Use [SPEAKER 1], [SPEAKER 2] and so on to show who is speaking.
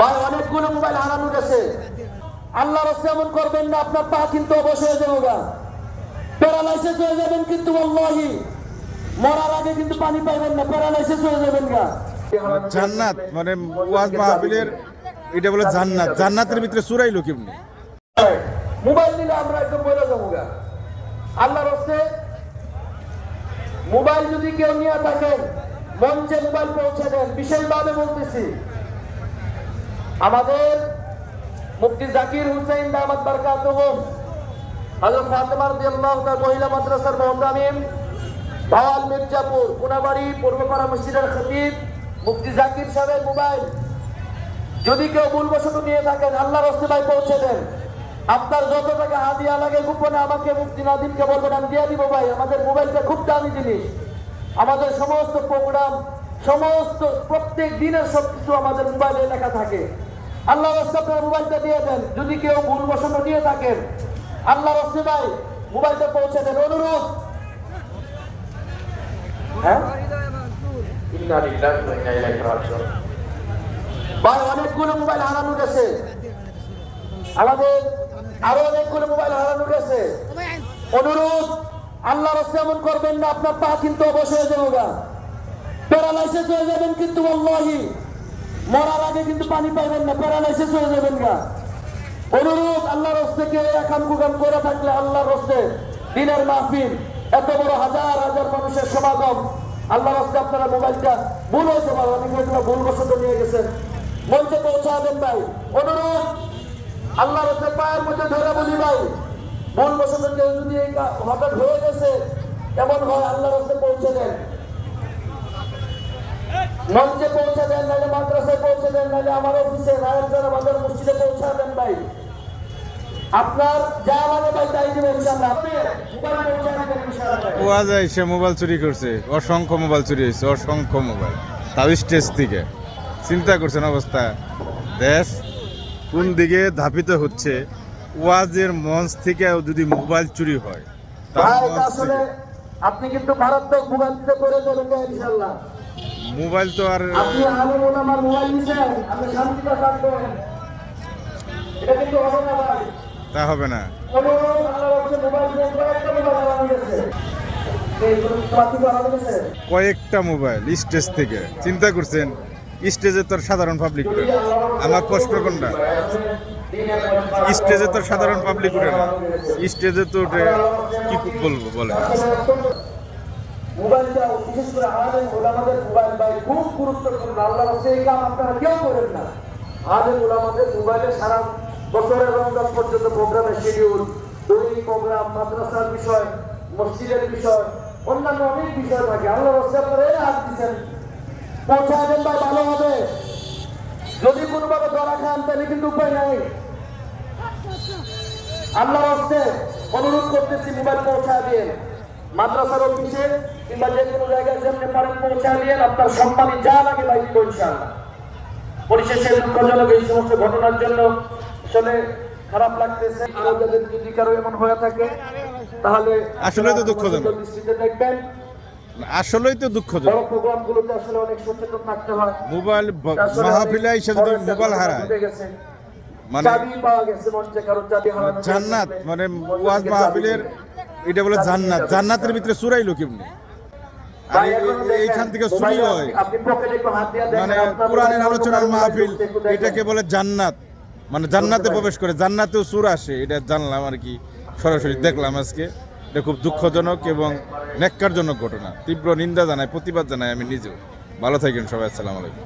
[SPEAKER 1] ভাই অনেকগুলো মোবাইল হারানো গেছে। আল্লাহ রস্তে এমন করবেন না আপনার পা কিন্তু অবশ্য হয়ে যাব গা। প্যারালাইসিস হয়ে যাবেন কিন্তু আল্লাহি। মরার আগে কিন্তু পানি পাইবেন না প্যারালাইসিস হয়ে যাবেন গা।
[SPEAKER 2] জান্নাত মানে ওয়াজ মাহফিলের এটা বলে জান্নাত। জান্নাতের ভিতরে চুরাইলো কেমনি?
[SPEAKER 1] মোবাইল নিলে আমরা একদম বলে যাব গা। আল্লাহ রস্তে মোবাইল যদি কেউ নিয়ে থাকেন মঞ্চে মোবাইল পৌঁছে দেন। বিশেষভাবে বলতেছি আমাদের মুফতি জাকির হুসাইন দামাত বারকাতুহুম হযরত ফাতেমা রাদিয়াল্লাহু তাআলা মহিলা মাদ্রাসার মুহতামিম ভাওয়াল মির্জাপুর কোনাবাড়ি পূর্বপাড়া মসজিদের খতিব মুফতি জাকির সাহেবের মোবাইল। যদি কেউ ভুলবশত নিয়ে থাকেন, আল্লাহর ভাই পৌঁছে দেন। আপনার যত টাকা হাদিয়া লাগে, গোপনে আমাকে মুফতি নাদিমকে বলবেন, আমি দিয়ে দিব ভাই, আমাদের মোবাইলটা খুব দামি জিনিস। আমাদের সমস্ত প্রোগ্রাম সমস্ত প্রত্যেক দিনের সব কিছু আমাদের মোবাইলে লেখা থাকে। আল্লাহ রাস্তে আপনার মোবাইলটা দিয়ে দেন। যদি কেউ ভুলবশত নিয়ে থাকেন আল্লাহ রাস্তে ভাই মোবাইলটা পৌঁছে দেন। অনুরোধ। হ্যাঁ? ভাই অনেকগুলো মোবাইল হারানো গেছে আমাদের আরও অনেকগুলো মোবাইল হারানো গেছে অনুরোধ আল্লাহ রাস্তে এমন করবেন না আপনার পা কিন্তু অবশ্যই হয়ে প্যারালাইসিস হয়ে যাবেন কিন্তু আল্লাহি মরার আগে কিন্তু পানি পাইবেন না, প্যারালাইসিস হয়ে যাবেন না অনুরোধ আল্লাহ রস্তে কেউ একাম কুকাম করে থাকলে আল্লাহ রস্তে দিনের মাহফিল। এত বড় হাজার হাজার মানুষের সমাগম। আল্লাহ রস্তে আপনারা মোবাইলটা ভুল হয়েছে পারে অনেক হয়তো ভুল বসত নিয়ে গেছেন। মঞ্চে পৌঁছাবেন ভাই। অনুরোধ আল্লাহ রস্তে পায়ের মধ্যে ধরে বলি ভাই। ভুল বসত কেউ যদি হঠাৎ হয়ে গেছে, এমন হয় আল্লাহ রস্তে পৌঁছে দেন। মঞ্চে পৌঁছে দেন নাহলে মাদ্রাসায় পৌঁছে দেন নাহলে আমার অফিসে রায়তজানা বাজার মসজিদে পৌঁছাবেন ভাই। আপনার যা ভাই তাই দেবেন ইনশাআল্লাহ। আপনি মোবাইল পৌঁছে
[SPEAKER 2] চুরি করছে। অসংখ্য মোবাইল চুরি হয়েছে অসংখ্য মোবাইল। তাও স্টেজ থেকে। চিন্তা করছেন অবস্থা। দেশ কোন দিকে ধাপিত হচ্ছে ওয়াজের মঞ্চ থেকে যদি মোবাইল চুরি হয়
[SPEAKER 1] আপনি কিন্তু মারাত্মক ইনশাআল্লাহ।
[SPEAKER 2] মোবাইল তো আর
[SPEAKER 1] আপনি আমার মোবাইল নিছেন আপনি এটা কিন্তু হবে না ভাই।
[SPEAKER 2] তা হবে না।
[SPEAKER 1] কয়েকটা মোবাইল
[SPEAKER 2] স্টেজ থেকে। চিন্তা করছেন স্টেজে তোর সাধারণ পাবলিক আমার কষ্ট কোনটা? স্টেজে তোর সাধারণ পাবলিক উঠে না। স্টেজে তো উঠে কি বলব বলে
[SPEAKER 1] মোবাইলটা, বিশেষ করে আলেম ওলামাদের মোবাইল ভাই খুব গুরুত্বপূর্ণ, আল্লাহ রাস্তায় এই কাম আপনারা কেউ করেন না। আলেম ওলামাদের মোবাইলে সারা বছরের রমজান পর্যন্ত প্রোগ্রামের শিডিউল দৈনিক প্রোগ্রাম মাদ্রাসার বিষয়, মসজিদের বিষয়, অন্যান্য অনেক বিষয় থাকে। আল্লাহ রাস্তায় আপনারা হাত দিচ্ছেন। ভাই, ভালো হবে। যদি কোনোভাবে ধরা খান, তাহলে কিন্তু উপায় নাই। আল্লাহ হস্তে অনুরোধ করতেছি, মোবাইল পৌঁছা দিয়ে মাদ্রাসার অফিসে কিংবা যে কোনো জায়গায় যেমনি পারেন পৌঁছা দিয়ে আপনার সম্মানী যা লাগে ভাই দিব ইনশাআল্লাহ। পরিশেষে দুঃখজনক এই সমস্ত ঘটনার জন্য আসলে খারাপ লাগতেছে আরও যাদের যদি কারও এমন হয়ে থাকে তাহলে
[SPEAKER 2] আসলে তো দুঃখজনক।
[SPEAKER 1] দৃষ্টিতে দেখবেন।
[SPEAKER 2] আসলেই তো দুঃখজনক।
[SPEAKER 1] বড় প্রোগ্রামগুলোতে আসলে অনেক সচেতন থাকতে হয়।
[SPEAKER 2] মোবাইল ব- মাহফিলে এসে যদি মোবাইল
[SPEAKER 1] ঘটনা
[SPEAKER 2] হারায়
[SPEAKER 1] গেছে।
[SPEAKER 2] মানে। জান্নাত মানে ওয়াজ মাহফিলের এটা বলে জান্নাত। জান্নাতের ভিতরে চুরাইলো কেমনি আর
[SPEAKER 1] ভাই,
[SPEAKER 2] এই-
[SPEAKER 1] এখনও দেখেন,
[SPEAKER 2] এইখান থেকে হয়। মানে কোরআনের আলোচনার মাহফিল। এটাকে বলে জান্নাত। মানে জান্নাতে প্রবেশ করে জান্নাতেও সুর আসে এটা জানলাম আর কি সরাসরি দেখলাম আজকে। এটা খুব দুঃখজনক এবং ঘটনা তীব্র নিন্দা জানাই প্রতিবাদ জানাই আমি নিজেও। ভালো থাকেন সবাই আসসালাম আলাইকুম।